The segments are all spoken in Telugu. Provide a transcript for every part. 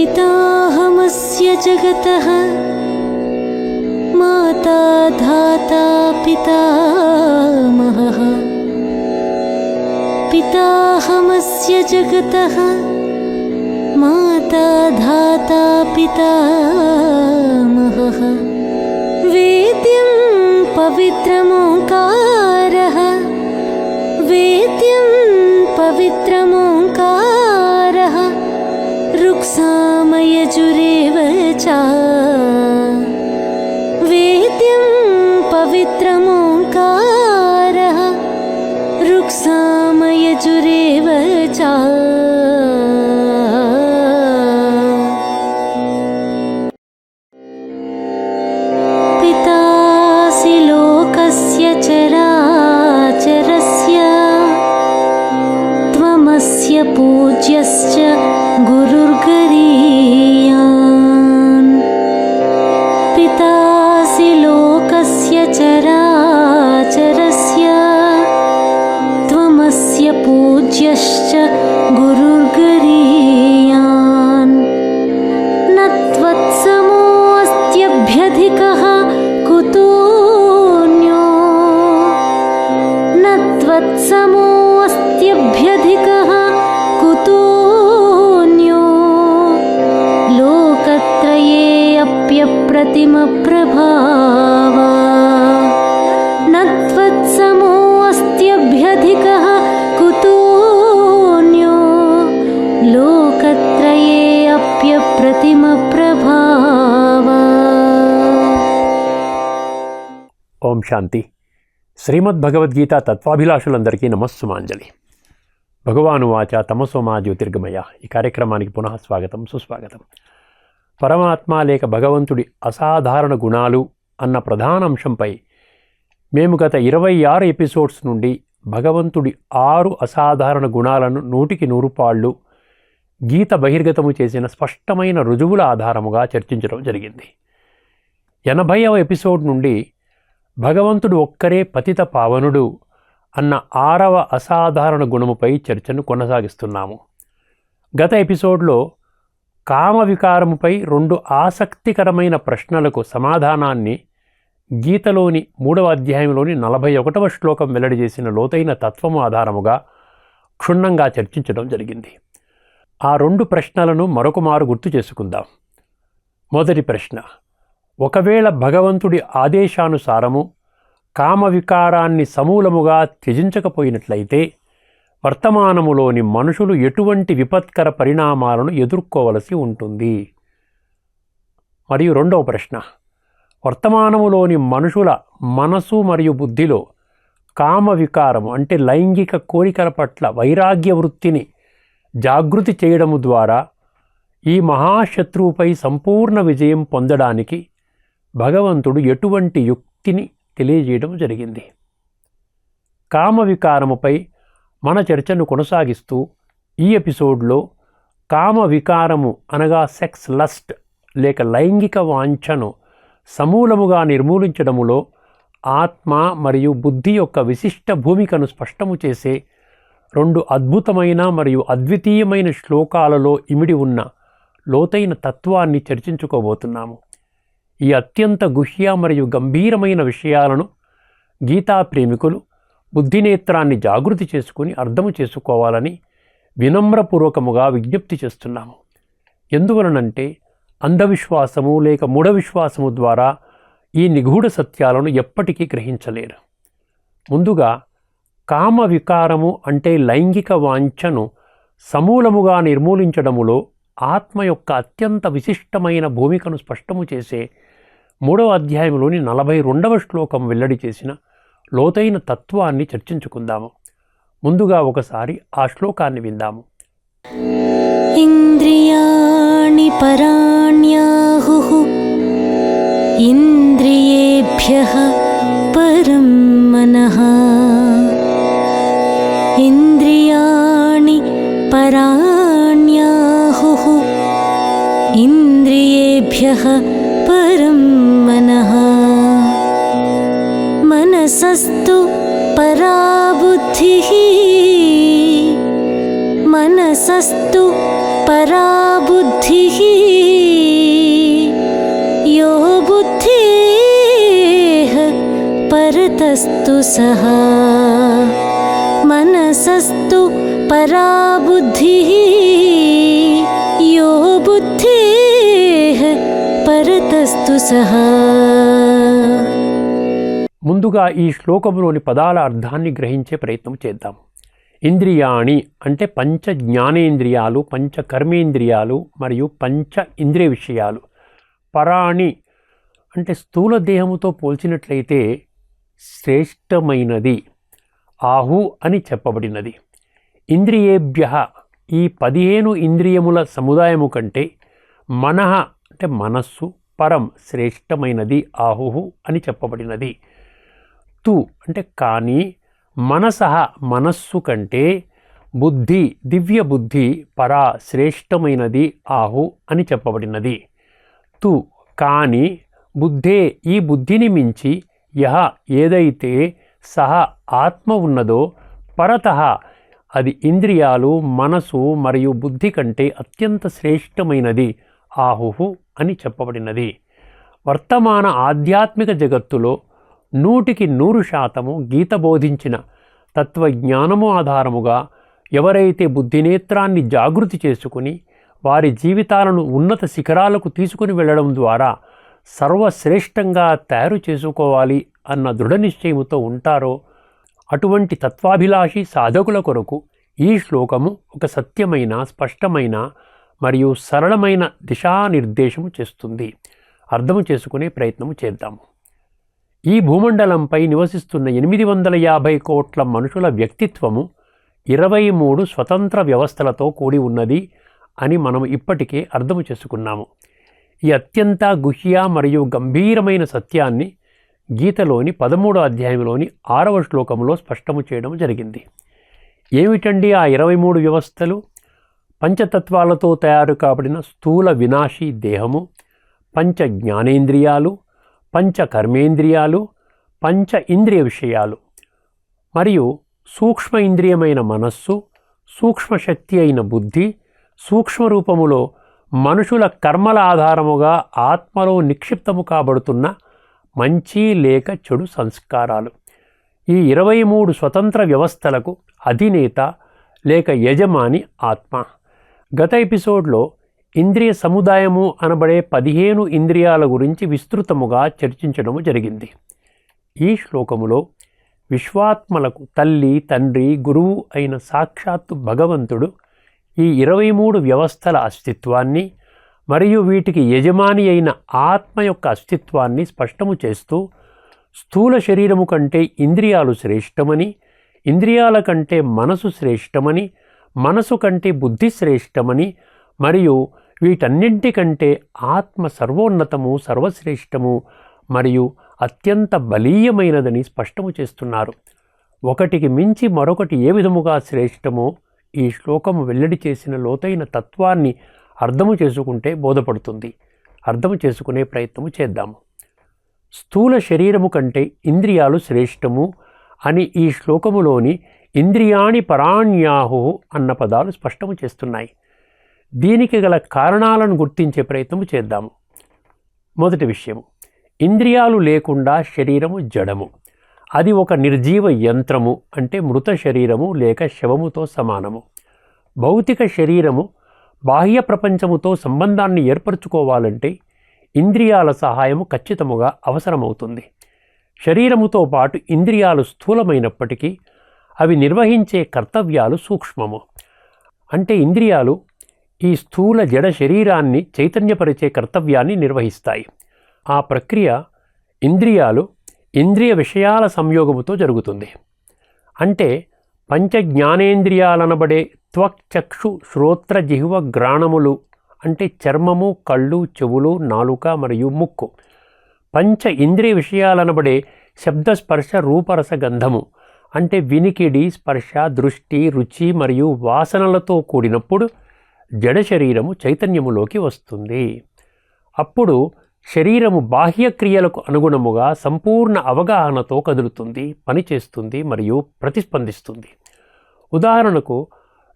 पिताहमस्य जगतः। माता धाता पितामहः पिताहमस्य जगतः। माता धाता पितामहः वेद्यं पवित्रमोङ्कारः। वेद्यं पवित्रमोङ्कारः च ఓం శాంతి. శ్రీమద్ భగవద్గీత తత్వాభిలాషులందరికీ నమస్సుమాంజలి. భగవాను వాచ తమసోమా జ్యోతిర్గమయ. ఈ కార్యక్రమానికి పునః స్వాగతం సుస్వాగతం. పరమాత్మ లేక భగవంతుడి అసాధారణ గుణాలు అన్న ప్రధాన అంశంపై మేము గత ఇరవై ఆరు ఎపిసోడ్స్ నుండి భగవంతుడి ఆరు అసాధారణ గుణాలను నూటికి నూరు పాళ్ళు గీత బహిర్గతము చేసిన స్పష్టమైన రుజువుల ఆధారముగా చర్చించడం జరిగింది. ఎనభైవ ఎపిసోడ్ నుండి భగవంతుడు ఒక్కరే పతిత పావనుడు అన్న ఆరవ అసాధారణ గుణముపై చర్చను కొనసాగిస్తున్నాము. గత ఎపిసోడ్లో కామ వికారముపై రెండు ఆసక్తికరమైన ప్రశ్నలకు సమాధానాన్ని గీతలోని మూడవ అధ్యాయంలోని నలభై ఒకటవ శ్లోకం వెల్లడి చేసిన లోతైన తత్వము ఆధారముగా క్షుణ్ణంగా చర్చించడం జరిగింది. ఆ రెండు ప్రశ్నలను మరొకమారు గుర్తు చేసుకుందాం. మొదటి ప్రశ్న ఒకవేళ భగవంతుడి ఆదేశానుసారము కామ వికారాన్ని సమూలముగా త్యజించకపోయినట్లయితే వర్తమానములోని మనుషులు ఎటువంటి విపత్కర పరిణామాలను ఎదుర్కోవలసి ఉంటుంది. మరియు రెండవ ప్రశ్న వర్తమానములోని మనుషుల మనసు మరియు బుద్ధిలో కామ వికారము అంటే లైంగిక కోరికల పట్ల వైరాగ్య వృత్తిని జాగృతి చేయడము ద్వారా ఈ మహాశత్రువుపై సంపూర్ణ విజయం పొందడానికి భగవంతుడు ఎటువంటి యుక్తిని తెలియజేయడం జరిగింది. కామ వికారముపై మన చర్చను కొనసాగిస్తూ ఈ ఎపిసోడ్లో కామ వికారము అనగా సెక్స్ లస్ట్ లేక లైంగిక వాంఛను సమూలముగా నిర్మూలించడములో ఆత్మ మరియు బుద్ధి యొక్క విశిష్ట భూమికను స్పష్టము చేసే రెండు అద్భుతమైన మరియు అద్వితీయమైన శ్లోకాలలో ఇమిడి ఉన్న లోతైన తత్వాన్ని చర్చించుకోబోతున్నాము. ఈ అత్యంత గుహ్య మరియు గంభీరమైన విషయాలను గీతా ప్రేమికులు బుద్ధినేత్రాన్ని జాగృతి చేసుకుని అర్థము చేసుకోవాలని వినమ్రపూర్వకముగా విజ్ఞప్తి చేస్తున్నాము. ఎందువలనంటే అంధవిశ్వాసము లేక మూఢ విశ్వాసము ద్వారా ఈ నిగూఢ సత్యాలను ఎప్పటికీ గ్రహించలేరు. ముందుగా కామ వికారము అంటే లైంగిక వాంఛను సమూలముగా నిర్మూలించడములో ఆత్మ యొక్క అత్యంత విశిష్టమైన భూమికను స్పష్టము చేసే మూడవ అధ్యాయంలోని నలభై రెండవ శ్లోకం వెల్లడి చేసిన లోతైన తత్వాన్ని చర్చించుకుందాము. ముందుగా ఒకసారి ఆ శ్లోకాన్ని విందాము. ఇంద్రియాణి పరాణ్యాహు ఇంద్రియేభ్య పరం మన ఇంద్రియాణి పరాణ్యాహు ఇంద్రియేభ్య పరాబుద్ధి యో బుద్ధి పరతస్తు సహా మనసస్తు పరాబుద్ధి యో బుద్ధి పరతస్తు సహా ముందుగా ఈ శ్లోకంలోని పదాల అర్థాన్ని గ్రహించే ప్రయత్నం చేద్దాము ఇంద్రియాణి అంటే పంచ జ్ఞానేంద్రియాలు పంచ కర్మేంద్రియాలు మరియు పంచ ఇంద్రియ విషయాలు. పరాణి అంటే స్థూల దేహముతో పోల్చినట్లయితే శ్రేష్టమైనది. ఆహు అని చెప్పబడినది. ఇంద్రియేభ్య ఈ పదిహేను ఇంద్రియముల సముదాయము కంటే మనః అంటే మనస్సు పరం శ్రేష్టమైనది ఆహుహు అని చెప్పబడినది. తు అంటే కానీ మనస మనస్సు కంటే బుద్ధి దివ్య బుద్ధి పరా శ్రేష్టమైనది ఆహు అని చెప్పబడినది. తు కానీ బుద్ధే ఈ బుద్ధిని మించి యహ ఏదైతే సహ ఆత్మ ఉన్నదో పరత అది ఇంద్రియాలు మనసు మరియు బుద్ధి కంటే అత్యంత శ్రేష్టమైనది ఆహుహు అని చెప్పబడినది. వర్తమాన ఆధ్యాత్మిక జగత్తులో నూటికి నూరు శాతము గీత బోధించిన తత్వజ్ఞానము ఆధారముగా ఎవరైతే బుద్ధినేత్రాన్ని జాగృతి చేసుకుని వారి జీవితాలను ఉన్నత శిఖరాలకు తీసుకుని వెళ్ళడం ద్వారా సర్వశ్రేష్టంగా తయారు చేసుకోవాలి అన్న దృఢ నిశ్చయముతో ఉంటారో అటువంటి తత్వాభిలాషి సాధకుల కొరకు ఈ శ్లోకము ఒక సత్యమైన స్పష్టమైన మరియు సరళమైన దిశానిర్దేశము చేస్తుంది. అర్థము చేసుకునే ప్రయత్నము చేద్దాము. ఈ భూమండలంపై నివసిస్తున్న ఎనిమిది వందల యాభై కోట్ల మనుషుల వ్యక్తిత్వము ఇరవై మూడు స్వతంత్ర వ్యవస్థలతో కూడి ఉన్నది అని మనం ఇప్పటికే అర్థము చేసుకున్నాము. ఈ అత్యంత గుహ్య మరియు గంభీరమైన సత్యాన్ని గీతలోని పదమూడో అధ్యాయంలోని ఆరవ శ్లోకంలో స్పష్టము చేయడం జరిగింది. ఏమిటండి ఆ ఇరవై మూడు వ్యవస్థలు? పంచతత్వాలతో తయారు కాబడిన స్థూల వినాశీ దేహము పంచ జ్ఞానేంద్రియాలు పంచ కర్మేంద్రియాలు పంచ ఇంద్రియ విషయాలు. మరియు సూక్ష్మ ఇంద్రియమైన మనస్సు సూక్ష్మ శక్తి అయిన బుద్ధి సూక్ష్మ రూపములో మనుషుల కర్మల ఆధారముగా ఆత్మలో నిక్షిప్తము కాబడుతున్న మంచి లేక చెడు సంస్కారాలు. ఈ ఇరవై మూడు స్వతంత్ర వ్యవస్థలకు అధినేత లేక యజమాని ఆత్మ. గత ఎపిసోడ్లో ఇంద్రియ సముదాయము అనబడే పదిహేను ఇంద్రియాల గురించి విస్తృతముగా చర్చించడము జరిగింది. ఈ శ్లోకములో విశ్వాత్మలకు తల్లి తండ్రి గురువు అయిన సాక్షాత్తు భగవంతుడు ఈ ఇరవై మూడు వ్యవస్థల అస్తిత్వాన్ని మరియు వీటికి యజమాని అయిన ఆత్మ యొక్క అస్తిత్వాన్ని స్పష్టము చేస్తూ స్థూల శరీరము కంటే ఇంద్రియాలు శ్రేష్టమని ఇంద్రియాల కంటే మనసు శ్రేష్టమని మనసు కంటే బుద్ధి శ్రేష్టమని మరియు వీటన్నింటికంటే ఆత్మ సర్వోన్నతము సర్వశ్రేష్టము మరియు అత్యంత బలీయమైనదని స్పష్టము చేస్తున్నారు. ఒకటికి మించి మరొకటి ఏ విధముగా శ్రేష్టమో ఈ శ్లోకము వెల్లడి చేసిన లోతైన తత్వాన్ని అర్థము చేసుకుంటే బోధపడుతుంది. అర్థము చేసుకునే ప్రయత్నము చేద్దాము. స్థూల శరీరము కంటే ఇంద్రియాలు శ్రేష్టము అని ఈ శ్లోకములోని ఇంద్రియాణి పరాణ్యాహు అన్న పదాలు స్పష్టము చేస్తున్నాయి. దీనికి గల కారణాలను గుర్తించే ప్రయత్నము చేద్దాము. మొదటి విషయము ఇంద్రియాలు లేకుండా శరీరము జడము. అది ఒక నిర్జీవ యంత్రము అంటే మృత శరీరము లేక శవముతో సమానము. భౌతిక శరీరము బాహ్య ప్రపంచముతో సంబంధాన్ని ఏర్పరచుకోవాలంటే ఇంద్రియాల సహాయము ఖచ్చితముగా అవసరమవుతుంది. శరీరముతో పాటు ఇంద్రియాలు స్థూలమైనప్పటికీ అవి నిర్వహించే కర్తవ్యాలు సూక్ష్మము. అంటే ఇంద్రియాలు ఈ స్థూల జడ శరీరాన్ని చైతన్యపరిచే కర్తవ్యాన్ని నిర్వహిస్తాయి. ఆ ప్రక్రియ ఇంద్రియాలు ఇంద్రియ విషయాల సంయోగముతో జరుగుతుంది. అంటే పంచ జ్ఞానేంద్రియాలనబడే త్వక్ చక్షు శ్రోత్ర జిహ్వ గ్రాణములు అంటే చర్మము కళ్ళు చెవులు నాలుక మరియు ముక్కు. పంచ ఇంద్రియ విషయాలనబడే శబ్ద స్పర్శ రూపరస గంధము అంటే వినికిడి స్పర్శ దృష్టి రుచి మరియు వాసనలతో కూడినప్పుడు జడ శరీరము చైతన్యములోకి వస్తుంది. అప్పుడు శరీరము బాహ్య క్రియలకు అనుగుణముగా సంపూర్ణ అవగాహనతో కదులుతుంది పనిచేస్తుంది మరియు ప్రతిస్పందిస్తుంది. ఉదాహరణకు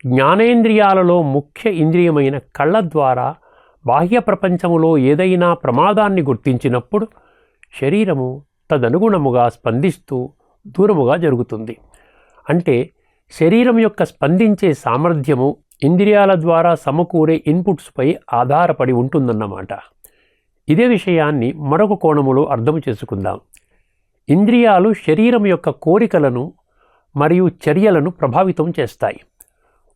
జ్ఞానేంద్రియాలలో ముఖ్య ఇంద్రియమైన కళ్ళ ద్వారా బాహ్య ప్రపంచములో ఏదైనా ప్రమాదాన్ని గుర్తించినప్పుడు శరీరము తదనుగుణముగా స్పందిస్తూ దూరముగా జరుగుతుంది. అంటే శరీరం యొక్క స్పందించే సామర్థ్యము ఇంద్రియాల ద్వారా సమకూరే ఇన్పుట్స్పై ఆధారపడి ఉంటుందన్నమాట. ఇదే విషయాన్ని మరొక కోణములో అర్థం చేసుకుందాం. ఇంద్రియాలు శరీరం యొక్క కోరికలను మరియు చర్యలను ప్రభావితం చేస్తాయి.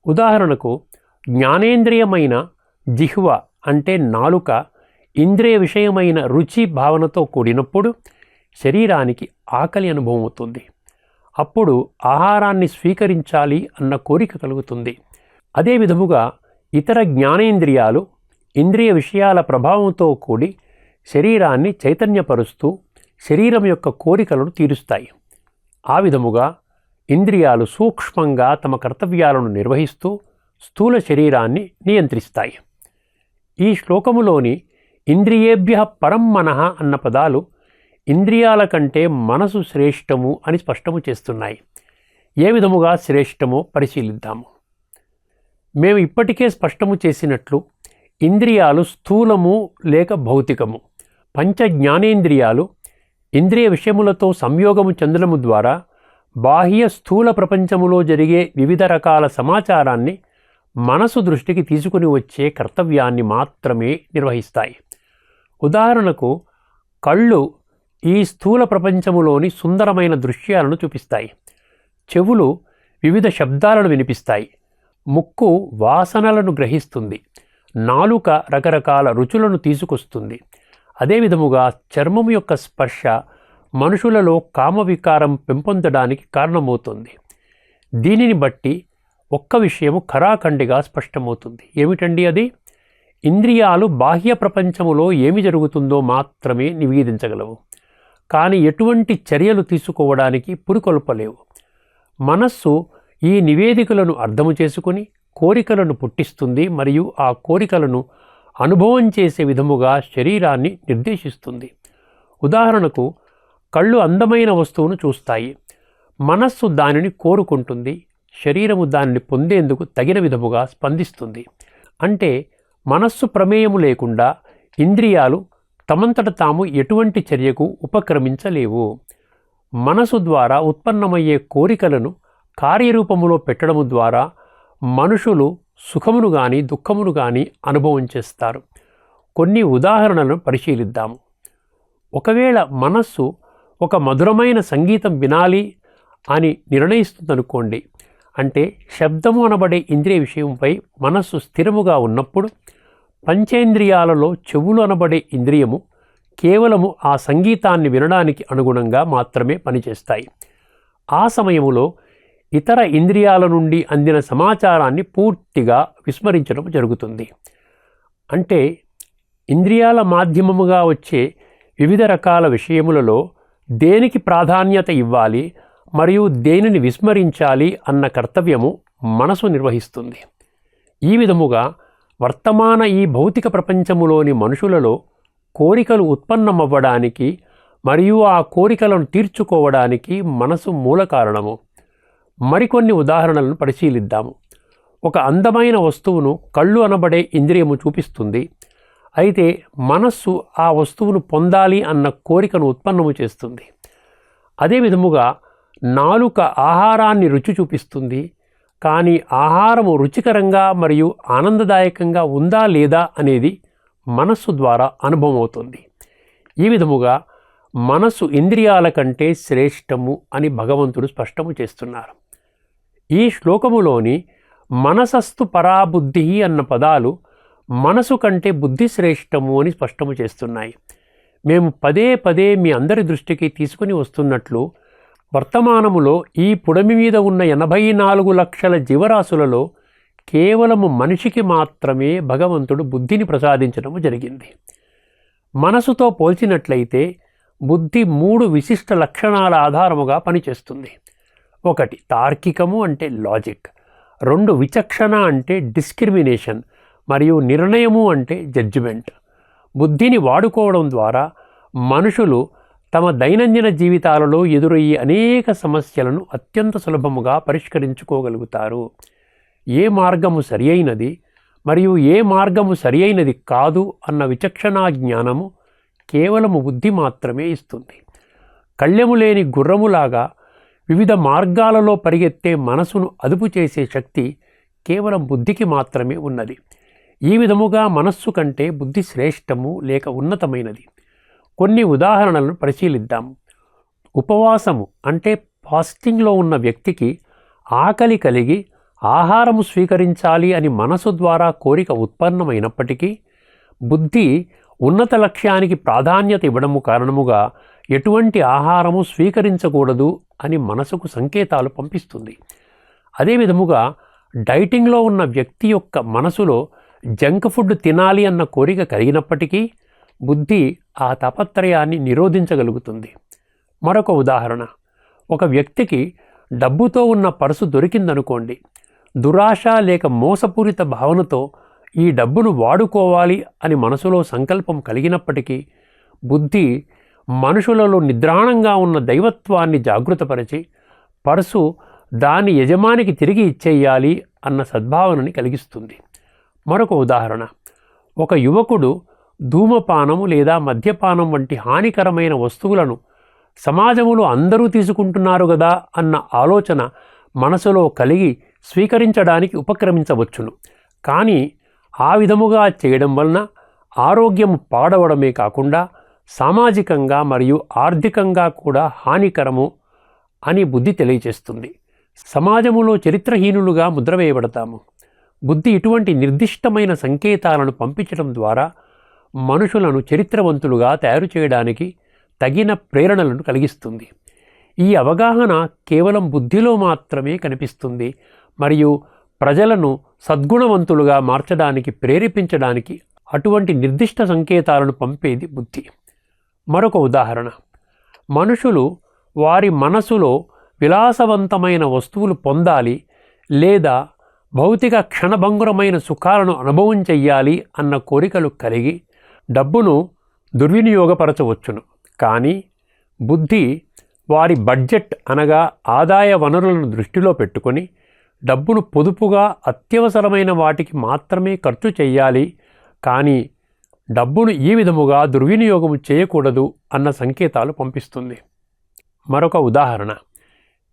ఉదాహరణకు జ్ఞానేంద్రియమైన జిహ్వ అంటే నాలుక ఇంద్రియ విషయమైన రుచి భావనతో కూడినప్పుడు శరీరానికి ఆకలి అనుభవం అవుతుంది. అప్పుడు ఆహారాన్ని స్వీకరించాలి అన్న కోరిక కలుగుతుంది. అదే విధముగా ఇతర జ్ఞానేంద్రియాలు ఇంద్రియ విషయాల ప్రభావంతో కూడి శరీరాన్ని చైతన్యపరుస్తూ శరీరం యొక్క కోరికలను తీరుస్తాయి. ఆ విధముగా ఇంద్రియాలు సూక్ష్మంగా తమ కర్తవ్యాలను నిర్వహిస్తూ స్థూల శరీరాన్ని నియంత్రిస్తాయి. ఈ శ్లోకములోని ఇంద్రియేభ్య పరం మనః అన్న పదాలు ఇంద్రియాల కంటే మనసు శ్రేష్టము అని స్పష్టము చేస్తున్నాయి. ఏ విధముగా శ్రేష్టమో పరిశీలిద్దాము. మేము ఇప్పటికే స్పష్టము చేసినట్లు ఇంద్రియాలు స్థూలము లేక భౌతికము. పంచ జ్ఞానేంద్రియాలు ఇంద్రియ విషయములతో సంయోగము చెందడము ద్వారా బాహ్య స్థూల ప్రపంచములో జరిగే వివిధ రకాల సమాచారాన్ని మనసు దృష్టికి తీసుకుని వచ్చే కర్తవ్యాన్ని మాత్రమే నిర్వహిస్తాయి. ఉదాహరణకు కళ్ళు ఈ స్థూల ప్రపంచములోని సుందరమైన దృశ్యాలను చూపిస్తాయి. చెవులు వివిధ శబ్దాలను వినిపిస్తాయి. ముక్కు వాసనలను గ్రహిస్తుంది. నాలుక రకరకాల రుచులను తీసుకొస్తుంది. అదేవిధముగా చర్మం యొక్క స్పర్శ మనుషులలో కామవికారం పెంపొందడానికి కారణమవుతుంది. దీనిని బట్టి ఒక్క విషయము ఖరాఖండిగా స్పష్టమవుతుంది. ఏమిటండి అది? ఇంద్రియాలు బాహ్య ప్రపంచములో ఏమి జరుగుతుందో మాత్రమే నివేదించగలవు. కానీ ఎటువంటి చర్యలు తీసుకోవడానికి పురికొల్పలేవు. మనస్సు ఈ నివేదికలను అర్థము చేసుకుని కోరికలను పుట్టిస్తుంది మరియు ఆ కోరికలను అనుభవం చేసే విధముగా శరీరాన్ని నిర్దేశిస్తుంది. ఉదాహరణకు కళ్ళు అందమైన వస్తువును చూస్తాయి. మనస్సు దానిని కోరుకుంటుంది. శరీరము దానిని పొందేందుకు తగిన విధముగా స్పందిస్తుంది. అంటే మనస్సు ప్రమేయము లేకుండా ఇంద్రియాలు తమంతట తాము ఎటువంటి చర్యకు ఉపక్రమించలేవు. మనసు ద్వారా ఉత్పన్నమయ్యే కోరికలను కార్యరూపములో పెట్టడము ద్వారా మనుషులు సుఖమును కానీ దుఃఖమును కానీ అనుభవం చేస్తారు. కొన్ని ఉదాహరణలను పరిశీలిద్దాము. ఒకవేళ మనస్సు ఒక మధురమైన సంగీతం వినాలి అని నిర్ణయిస్తుందనుకోండి అంటే శబ్దము అనబడే ఇంద్రియ విషయంపై మనస్సు స్థిరముగా ఉన్నప్పుడు పంచేంద్రియాలలో చెవులు అనబడే ఇంద్రియము కేవలము ఆ సంగీతాన్ని వినడానికి అనుగుణంగా మాత్రమే పనిచేస్తాయి. ఆ సమయములో ఇతర ఇంద్రియాల నుండి అందిన సమాచారాన్ని పూర్తిగా విస్మరించడం జరుగుతుంది. అంటే ఇంద్రియాల మాధ్యమముగా వచ్చే వివిధ రకాల విషయములలో దేనికి ప్రాధాన్యత ఇవ్వాలి మరియు దేనిని విస్మరించాలి అన్న కర్తవ్యము మనసు నిర్వహిస్తుంది. ఈ విధముగా వర్తమాన ఈ భౌతిక ప్రపంచములోని మనుషులలో కోరికలు ఉత్పన్నమవ్వడానికి మరియు ఆ కోరికలను తీర్చుకోవడానికి మనసు మూల కారణము. మరికొన్ని ఉదాహరణలను పరిశీలిద్దాము. ఒక అందమైన వస్తువును కళ్ళు అనబడే ఇంద్రియము చూపిస్తుంది. అయితే మనస్సు ఆ వస్తువును పొందాలి అన్న కోరికను ఉత్పన్నము చేస్తుంది. అదే విధముగా నాలుక ఆహారాన్ని రుచి చూపిస్తుంది. కానీ ఆహారము రుచికరంగా మరియు ఆనందదాయకంగా ఉందా లేదా అనేది మనస్సు ద్వారా అనుభవం అవుతుంది ఈ విధముగా మనస్సు ఇంద్రియాల కంటే శ్రేష్టము అని భగవంతుడు స్పష్టము చేస్తున్నారు. ఈ శ్లోకములోని మనసస్తు పరాబుద్ధి అన్న పదాలు మనసు కంటే బుద్ధి శ్రేష్టము అని స్పష్టము చేస్తున్నాయి. మేము పదే పదే మీ అందరి దృష్టికి తీసుకుని వస్తున్నట్లు వర్తమానములో ఈ పుడమి మీద ఉన్న ఎనభై నాలుగు లక్షల జీవరాశులలో కేవలము మనిషికి మాత్రమే భగవంతుడు బుద్ధిని ప్రసాదించడము జరిగింది. మనసుతో పోల్చినట్లయితే బుద్ధి మూడు విశిష్ట లక్షణాల ఆధారముగా పనిచేస్తుంది. ఒకటి తార్కికము అంటే లాజిక్. రెండు విచక్షణ అంటే డిస్క్రిమినేషన్ మరియు నిర్ణయము అంటే జడ్జిమెంట్. బుద్ధిని వాడుకోవడం ద్వారా మనుషులు తమ దైనందిన జీవితాలలో ఎదురయ్యే అనేక సమస్యలను అత్యంత సులభముగా పరిష్కరించుకోగలుగుతారు. ఏ మార్గము సరి అయినది మరియు ఏ మార్గము సరి అయినది కాదు అన్న విచక్షణా జ్ఞానము కేవలము బుద్ధి మాత్రమే ఇస్తుంది. కళ్ళెము లేని గుర్రములాగా వివిధ మార్గాలలో పరిగెత్తే మనసును అదుపు చేసే శక్తి కేవలం బుద్ధికి మాత్రమే ఉన్నది. ఈ విధముగా మనస్సు కంటే బుద్ధి శ్రేష్టము లేక ఉన్నతమైనది. కొన్ని ఉదాహరణలను పరిశీలిద్దాం. ఉపవాసము అంటే ఫాస్టింగ్లో ఉన్న వ్యక్తికి ఆకలి కలిగి ఆహారము స్వీకరించాలి అని మనసు ద్వారా కోరిక ఉత్పన్నమైనప్పటికీ బుద్ధి ఉన్నత లక్ష్యానికి ప్రాధాన్యత ఇవ్వడము కారణముగా ఎటువంటి ఆహారము స్వీకరించకూడదు అని మనసుకు సంకేతాలు పంపిస్తుంది. అదే విధముగా డైటింగ్లో ఉన్న వ్యక్తి యొక్క మనసులో జంక్ ఫుడ్ తినాలి అన్న కోరిక కలిగినప్పటికీ బుద్ధి ఆ తపత్రయాన్ని నిరోధించగలుగుతుంది. మరొక ఉదాహరణ. ఒక వ్యక్తికి డబ్బుతో ఉన్న పర్సు దొరికిందనుకోండి. దురాశ లేక మోసపూరిత భావనతో ఈ డబ్బును వాడుకోవాలి అని మనసులో సంకల్పం కలిగినప్పటికీ బుద్ధి మనుషులలో నిద్రాణంగా ఉన్న దైవత్వాన్ని జాగృతపరిచి పర్సు దాని యజమానికి తిరిగి ఇచ్చేయాలి అన్న సద్భావనని కలిగిస్తుంది. మరొక ఉదాహరణ. ఒక యువకుడు ధూమపానము లేదా మద్యపానం వంటి హానికరమైన వస్తువులను సమాజంలో అందరూ తీసుకుంటున్నారు కదా అన్న ఆలోచన మనసులో కలిగి స్వీకరించడానికి ఉపక్రమించవచ్చును. కానీ ఆ విధముగా చేయడం వలన ఆరోగ్యం పాడవడమే కాకుండా సామాజికంగా మరియు ఆర్థికంగా కూడా హానికరము అని బుద్ధి తెలియజేస్తుంది సమాజములో చరిత్రహీనులుగా ముద్ర వేయబడతాము. బుద్ధి ఇటువంటి నిర్దిష్టమైన సంకేతాలను పంపించడం ద్వారా మనుషులను చరిత్రవంతులుగా తయారు చేయడానికి తగిన ప్రేరణలను కలిగిస్తుంది. ఈ అవగాహన కేవలం బుద్ధిలో మాత్రమే కనిపిస్తుంది. మరియు ప్రజలను సద్గుణవంతులుగా మార్చడానికి ప్రేరేపించడానికి అటువంటి నిర్దిష్ట సంకేతాలను పంపేది బుద్ధి. మరొక ఉదాహరణ. మనుషులు వారి మనసులో విలాసవంతమైన వస్తువులు పొందాలి లేదా భౌతిక క్షణభంగురమైన సుఖాలను అనుభవం చెయ్యాలి అన్న కోరికలు కలిగి డబ్బును దుర్వినియోగపరచవచ్చును. కానీ బుద్ధి వారి బడ్జెట్ అనగా ఆదాయ వనరులను దృష్టిలో పెట్టుకొని డబ్బును పొదుపుగా అత్యవసరమైన వాటికి మాత్రమే ఖర్చు చేయాలి కానీ డబ్బును ఈ విధముగా దుర్వినియోగం చేయకూడదు అన్న సంకేతాలు పంపిస్తుంది. మరొక ఉదాహరణ.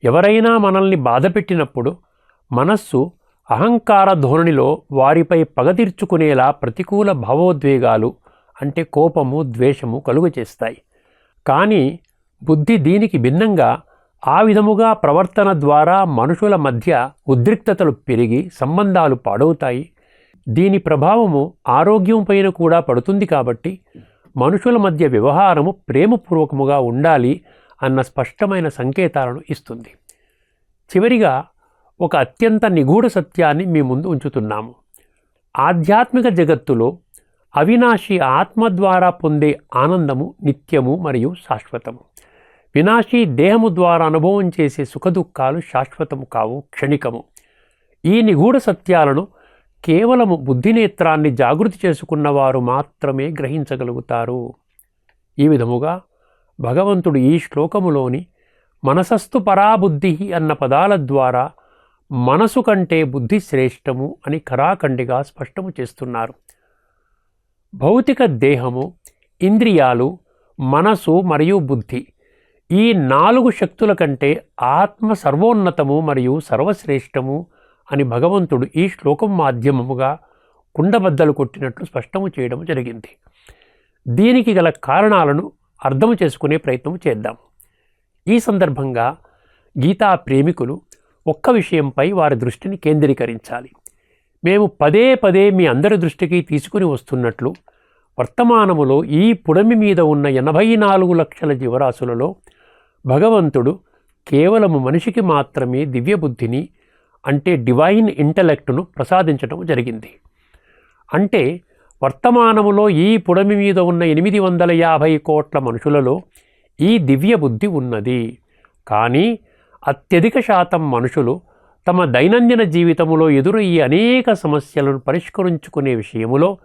ఎవరైనా మనల్ని బాధపెట్టినప్పుడు మనస్సు అహంకార ధోరణిలో వారిపై పగ తీర్చుకునేలా ప్రతికూల భావోద్వేగాలు అంటే కోపము ద్వేషము కలుగచేస్తాయి కానీ బుద్ధి దీనికి భిన్నంగా ఆ విధముగా ప్రవర్తన ద్వారా మనుషుల మధ్య ఉద్రిక్తతలు పెరిగి సంబంధాలు పాడవుతాయి. దీని ప్రభావము ఆరోగ్యం పైన కూడా పడుతుంది కాబట్టి మనుషుల మధ్య వ్యవహారము ప్రేమపూర్వకముగా ఉండాలి అన్న స్పష్టమైన సంకేతాలను ఇస్తుంది. చివరిగా ఒక అత్యంత నిగూఢ సత్యాన్ని మీ ముందు ఉంచుతున్నాము. ఆధ్యాత్మిక జగత్తులో అవినాశి ఆత్మ ద్వారా పొందే ఆనందము నిత్యము మరియు శాశ్వతము. వినాశీ దేహము ద్వారా అనుభవం చేసే సుఖదుఖాలు శాశ్వతము కావు క్షణికము. ఈ నిగూఢ సత్యాలను కేవలం బుద్ధినేత్రాన్ని జాగృతి చేసుకున్నవారు మాత్రమే గ్రహించగలుగుతారు. ఈ విధముగా భగవంతుడు ఈ శ్లోకములోని మనసస్తు పరాబుద్ధి అన్న పదాల ద్వారా మనసు కంటే బుద్ధి శ్రేష్టము అని ఖరాఖండిగా స్పష్టము చేస్తున్నారు. భౌతిక దేహము ఇంద్రియాలు మనసు మరియు బుద్ధి ఈ నాలుగు శక్తుల కంటే ఆత్మ సర్వోన్నతము మరియు సర్వశ్రేష్టము అని భగవంతుడు ఈ శ్లోకం మాధ్యమముగా కుండబద్దలు కొట్టినట్లు స్పష్టము చేయడం జరిగింది. దీనికి గల కారణాలను అర్థం చేసుకునే ప్రయత్నం చేద్దాం. ఈ సందర్భంగా గీతా ప్రేమికులు ఒక్క విషయంపై వారి దృష్టిని కేంద్రీకరించాలి. మేము పదే పదే మీ అందరి దృష్టికి తీసుకుని వస్తున్నట్లు వర్తమానములో ఈ పుడమి మీద ఉన్న ఎనభై నాలుగు లక్షల జీవరాశులలో భగవంతుడు కేవలము మనిషికి మాత్రమే దివ్యబుద్ధిని అంటే డివైన్ ఇంటలెక్టును ప్రసాదించడం జరిగింది. అంటే వర్తమానములో ఈ పుడమి మీద ఉన్న ఎనిమిది వందల యాభై కోట్ల మనుషులలో ఈ దివ్య బుద్ధి ఉన్నది. కానీ అత్యధిక శాతం మనుషులు తమ దైనందిన జీవితములో ఎదురయ్యే అనేక సమస్యలను పరిష్కరించుకునే విషయములో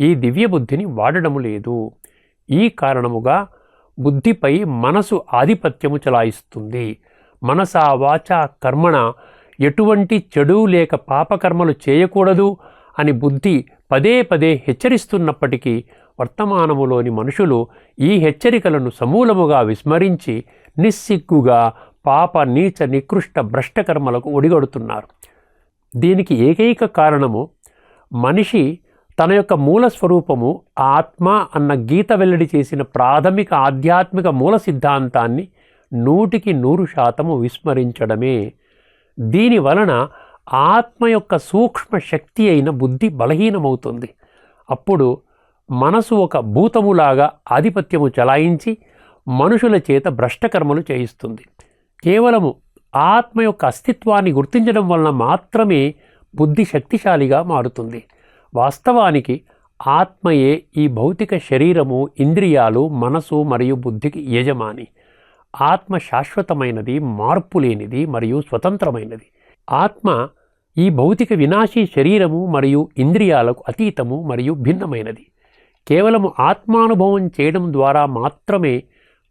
ఈ దివ్య బుద్ధిని వాడడం లేదు. ఈ కారణముగా బుద్ధిపై మనసు ఆధిపత్యము చలాయిస్తుంది. మనస వాచ కర్మణ ఎటువంటి చెడు లేక పాపకర్మలు చేయకూడదు అని బుద్ధి పదే పదే హెచ్చరిస్తున్నప్పటికీ వర్తమానములోని మనుషులు ఈ హెచ్చరికలను సమూలముగా విస్మరించి నిస్సిగ్గుగా పాప నీచ నికృష్ట భ్రష్టకర్మలకు ఒడిగడుతున్నారు. దీనికి ఏకైక కారణము మనిషి తన యొక్క మూల స్వరూపము ఆత్మ అన్న గీత వెల్లడి చేసిన ప్రాథమిక ఆధ్యాత్మిక మూల సిద్ధాంతాన్ని నూటికి నూరు శాతము విస్మరించడమే. దీని వలన ఆత్మ యొక్క సూక్ష్మ శక్తి అయిన బుద్ధి బలహీనమవుతుంది. అప్పుడు మనసు ఒక భూతములాగా ఆధిపత్యము చలాయించి మనుషుల చేత భ్రష్టకర్మలు చేయిస్తుంది. కేవలము ఆత్మ యొక్క అస్తిత్వాన్ని గుర్తించడం వలన మాత్రమే బుద్ధి శక్తిశాలిగా మారుతుంది. వాస్తవానికి ఆత్మయే ఈ భౌతిక శరీరము ఇంద్రియాలు మనసు మరియు బుద్ధికి యజమాని. ఆత్మ శాశ్వతమైనది మార్పు లేనిది మరియు స్వతంత్రమైనది. ఆత్మ ఈ భౌతిక వినాశీ శరీరము మరియు ఇంద్రియాలకు అతీతము మరియు భిన్నమైనది. కేవలము ఆత్మానుభవం చేయడం ద్వారా మాత్రమే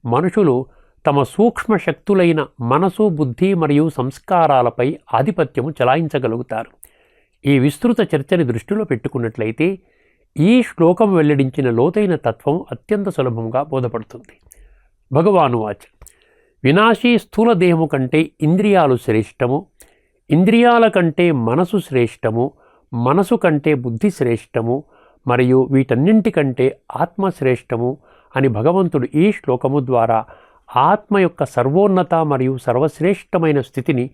మనుషులు తమ సూక్ష్మ శక్తులైన మనసు బుద్ధి మరియు సంస్కారాలపై ఆధిపత్యము చలాయించగలుగుతారు. ఈ విస్తృత చర్చని దృష్టిలో పెట్టుకున్నట్లయితే ఈ శ్లోకం వెల్లడించిన లోతైన తత్వం అత్యంత సులభంగా బోధపడుతుంది. భగవాను వాచ్ వినాశీ స్థూల దేహము కంటే ఇంద్రియాలు శ్రేష్టము ఇంద్రియాల కంటే మనసు శ్రేష్టము మనసు కంటే బుద్ధి శ్రేష్టము మరియు వీటన్నింటికంటే ఆత్మ శ్రేష్టము అని భగవంతుడు ఈ శ్లోకము ద్వారా ఆత్మ యొక్క సర్వోన్నత మరియు సర్వశ్రేష్టమైన స్థితిని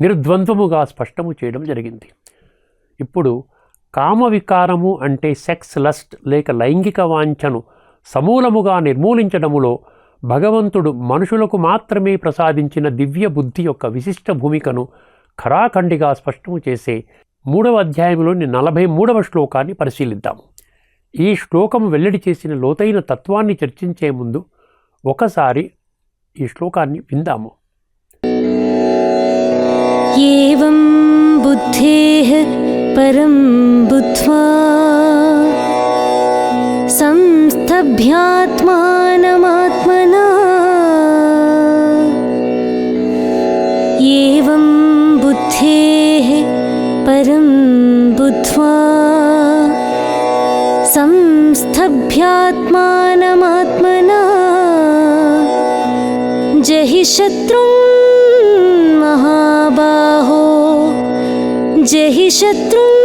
నిర్ద్వంద్వముగా స్పష్టము చేయడం జరిగింది. ఇప్పుడు కామ వికారము అంటే సెక్స్ లస్ట్ లేక లైంగిక వాంఛను సమూలముగా నిర్మూలించడములో భగవంతుడు మనుషులకు మాత్రమే ప్రసాదించిన దివ్య బుద్ధి యొక్క విశిష్ట భూమికను ఖరాఖండిగా స్పష్టము చేసే మూడవ అధ్యాయంలోని నలభై మూడవ శ్లోకాన్ని పరిశీలిద్దాం ఈ శ్లోకం వెల్లడి చేసిన లోతైన తత్వాన్ని చర్చించే ముందు ఒకసారి ఈ శ్లోకాన్ని విందాము. పరం బుద్ధ్వా एवं बुद्धेः परं बुद्ध्वा संस्थभ्यात्मानमात्मना। जहि शत्रुं महाबाहो जहि शत्रुं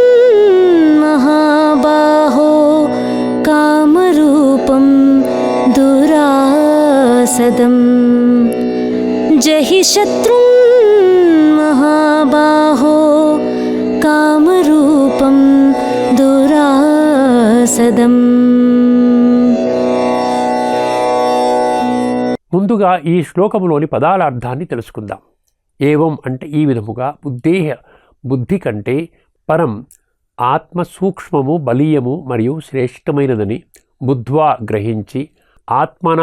दुरासदम् जहि शत्रुं महाबाहो कामरूपं दुरासदम् ముందుగా ఈ శ్లోకములోని పదాల అర్థాన్ని తెలుసుకుందాం ఏవం అంటే ఈ విధముగా బుద్ధేహ బుద్ధి కంటే పరం ఆత్మ సూక్ష్మము బలీయము మరియు శ్రేష్టమైనదని బుద్ధ్వా గ్రహించి ఆత్మన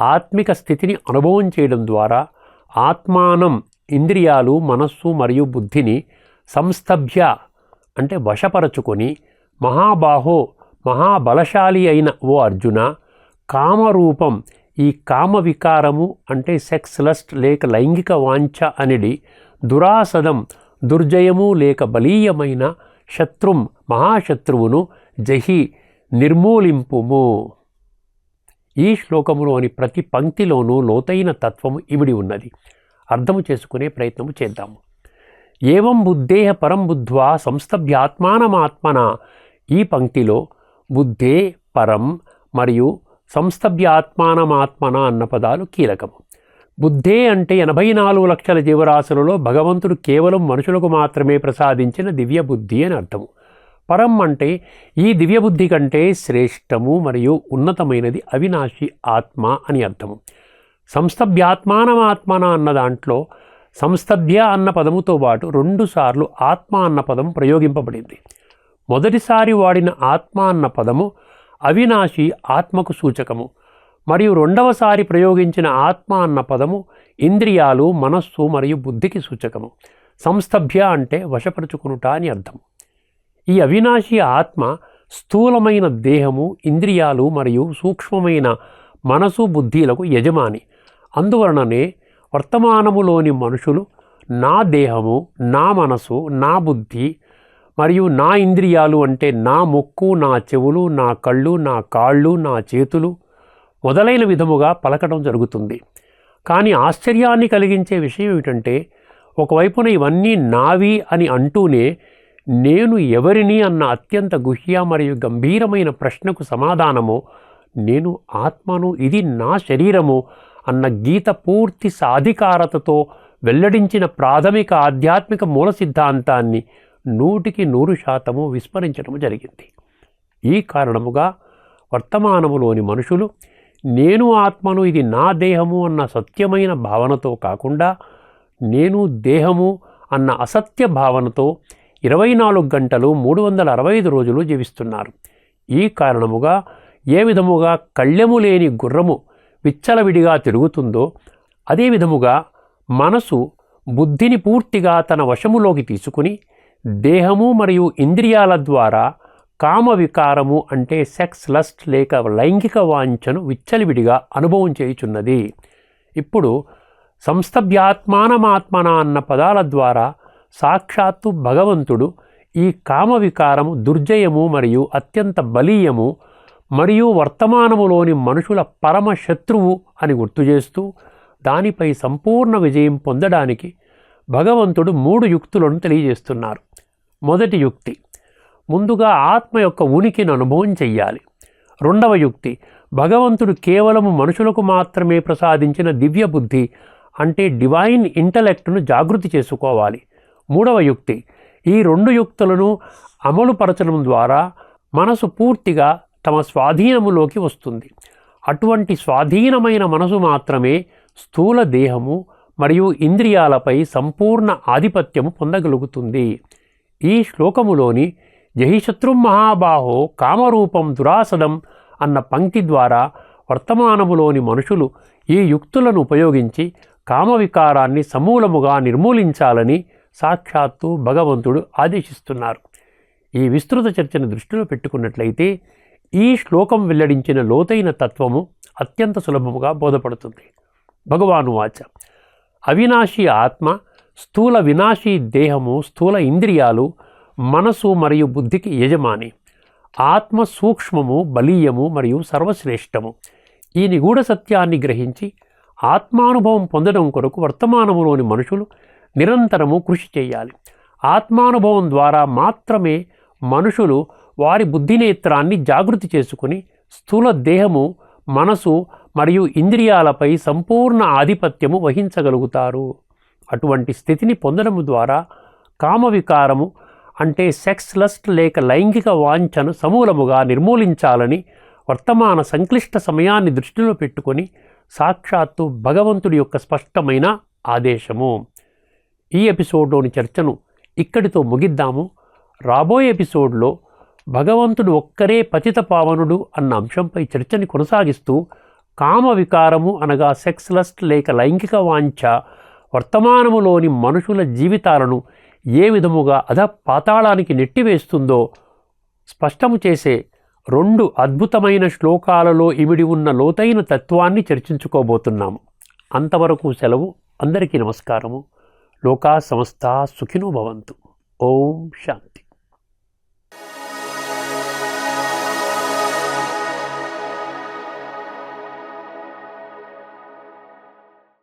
ఆత్మిక స్థితిని అనుభవం చేయడం ద్వారా ఆత్మానం ఇంద్రియాలు మనస్సు మరియు బుద్ధిని సంస్థభ్య అంటే వశపరచుకొని మహాబాహో మహాబలశాలి అయిన ఓ అర్జున కామరూపం ఈ కామ వికారము అంటే సెక్స్ లస్ట్ లేక లైంగిక వాంఛ అనిడి దురాసదం దుర్జయము లేక బలీయమైన శత్రుం మహాశత్రువును జహి నిర్మూలింపుము. ఈ శ్లోకములోని ప్రతి పంక్తిలోనూ లోతైన తత్వము ఇవిడి ఉన్నది. అర్థము చేసుకునే ప్రయత్నము చేద్దాము. ఏవం బుద్ధేహ పరం బుద్ధ్వా సంస్థభ్యాత్మానమాత్మన. ఈ పంక్తిలో బుద్ధే పరం మరియు సంస్థభ్యాత్మానమాత్మన అన్న పదాలు కీలకము. బుద్ధే అంటే ఎనభై నాలుగు లక్షల జీవరాశులలో భగవంతుడు కేవలం మనుషులకు మాత్రమే ప్రసాదించిన దివ్య బుద్ధి అని అర్థము. పరం అంటే ఈ దివ్యబుద్ధి కంటే శ్రేష్టము మరియు ఉన్నతమైనది అవినాశి ఆత్మ అని అర్థము. సంస్థభ్యాత్మానమాత్మన అన్న దాంట్లో సంస్థభ్య అన్న పదముతో పాటు రెండుసార్లు ఆత్మ అన్న పదం ప్రయోగింపబడింది. మొదటిసారి వాడిన ఆత్మ అన్న పదము అవినాశి ఆత్మకు సూచకము. మరియు రెండవసారి ప్రయోగించిన ఆత్మ అన్న పదము ఇంద్రియాలు మనస్సు మరియు బుద్ధికి సూచకము. సంస్థభ్య అంటే వశపరుచుకునుట అని అర్థం ఈ అవినాశి ఆత్మ స్థూలమైన దేహము ఇంద్రియాలు మరియు సూక్ష్మమైన మనసు బుద్ధిలకు యజమాని. అందువలననే వర్తమానములోని మనుషులు నా దేహము నా మనసు నా బుద్ధి మరియు నా ఇంద్రియాలు అంటే నా ముక్కు నా చెవులు నా కళ్ళు నా కాళ్ళు నా చేతులు మొదలైన విధముగా పలకడం జరుగుతుంది. కానీ ఆశ్చర్యాన్ని కలిగించే విషయం ఏమిటంటే ఒకవైపున ఇవన్నీ నావి అని అంటూనే నేను ఎవరిని అన్న అత్యంత గుహ్య మరియు గంభీరమైన ప్రశ్నకు సమాధానము నేను ఆత్మను ఇది నా శరీరము అన్న గీత పూర్తి సాధికారతతో వెల్లడించిన ప్రాథమిక ఆధ్యాత్మిక మూల సిద్ధాంతాన్ని నూటికి నూరు శాతము విస్మరించడం జరిగింది. ఈ కారణముగా వర్తమానములోని మనుషులు నేను ఆత్మను ఇది నా దేహము అన్న సత్యమైన భావనతో కాకుండా నేను దేహము అన్న అసత్య భావనతో ఇరవై నాలుగు గంటలు మూడు వందల అరవై ఐదు రోజులు జీవిస్తున్నారు. ఈ కారణముగా ఏ విధముగా కళ్ళెము లేని గుర్రము విచ్చలవిడిగా తిరుగుతుందో అదే విధముగా మనసు బుద్ధిని పూర్తిగా తన వశములోకి తీసుకుని దేహము మరియు ఇంద్రియాల ద్వారా కామ వికారము అంటే సెక్స్ లస్ట్ లేక లైంగిక వాంఛను విచ్చలివిడిగా అనుభవం చేయుచున్నది. ఇప్పుడు సంస్థభ్యాత్మానమాత్మన అన్న పదాల ద్వారా సాక్షాత్తు భగవంతుడు ఈ కామ వికారము దుర్జయము మరియు అత్యంత బలీయము మరియు వర్తమానములోని మనుషుల పరమ శత్రువు అని గుర్తు చేస్తూ దానిపై సంపూర్ణ విజయం పొందడానికి భగవంతుడు మూడు యుక్తులను తెలియజేస్తున్నారు. మొదటి యుక్తి ముందుగా ఆత్మ యొక్క ఉనికిని అనుభవం చెయ్యాలి. రెండవ యుక్తి భగవంతుడు కేవలము మనుషులకు మాత్రమే ప్రసాదించిన దివ్య బుద్ధి అంటే డివైన్ ఇంటలెక్ట్ను జాగృతి చేసుకోవాలి. మూడవ యుక్తి. ఈ రెండు యుక్తులను అమలుపరచడం ద్వారా మనసు పూర్తిగా తమ స్వాధీనములోకి వస్తుంది. అటువంటి స్వాధీనమైన మనసు మాత్రమే స్థూల దేహము మరియు ఇంద్రియాలపై సంపూర్ణ ఆధిపత్యము పొందగలుగుతుంది. ఈ శ్లోకములోని జహిశత్రు మహాబాహో కామరూపం దురాసదం అన్న పంక్తి ద్వారా వర్తమానములోని మనుషులు ఈ యుక్తులను ఉపయోగించి కామవికారాన్ని సమూలముగా నిర్మూలించాలని సాక్షాత్తు భగవంతుడు ఆదేశిస్తున్నారు. ఈ విస్తృత చర్చను దృష్టిలో పెట్టుకున్నట్లయితే ఈ శ్లోకం వెల్లడించిన లోతైన తత్వము అత్యంత సులభముగా బోధపడుతుంది. భగవాను వాచ. అవినాశి ఆత్మ స్థూల వినాశీ దేహము స్థూల ఇంద్రియాలు మనసు మరియు బుద్ధికి యజమాని. ఆత్మ సూక్ష్మము బలీయము మరియు సర్వశ్రేష్టము. ఈ నిగూఢ సత్యాన్ని గ్రహించి ఆత్మానుభవం పొందడం కొరకు వర్తమానములోని మనుషులు నిరంతరము కృషి చేయాలి. ఆత్మానుభవం ద్వారా మాత్రమే మనుషులు వారి బుద్ధినేత్రాన్ని జాగృతి చేసుకుని స్థూల దేహము మనసు మరియు ఇంద్రియాలపై సంపూర్ణ ఆధిపత్యము వహించగలుగుతారు. అటువంటి స్థితిని పొందడం ద్వారా కామవికారము అంటే సెక్స్ లస్ట్ లేక లైంగిక వాంఛను సమూలముగా నిర్మూలించాలని వర్తమాన సంక్లిష్ట సమయాన్ని దృష్టిలో పెట్టుకొని సాక్షాత్తు భగవంతుడి యొక్క స్పష్టమైన ఆదేశము. ఈ ఎపిసోడ్లోని చర్చను ఇక్కడితో ముగిద్దాము. రాబోయే ఎపిసోడ్లో భగవంతుడు ఒక్కరే పతిత పావనుడు అన్న అంశంపై చర్చని కొనసాగిస్తూ కామ వికారము అనగా సెక్స్ లస్ట్ లేక లైంగిక వాంఛ వర్తమానములోని మనుషుల జీవితాలను ఏ విధముగా అధ పాతాళానికి నెట్టివేస్తుందో స్పష్టము చేసే రెండు అద్భుతమైన శ్లోకాలలో ఇమిడి ఉన్న లోతైన తత్వాన్ని చర్చించుకోబోతున్నాము. అంతవరకు సెలవు. అందరికీ నమస్కారము. లోకా సంస్థ సుఖినో భవంతు. ఓం శాంతి.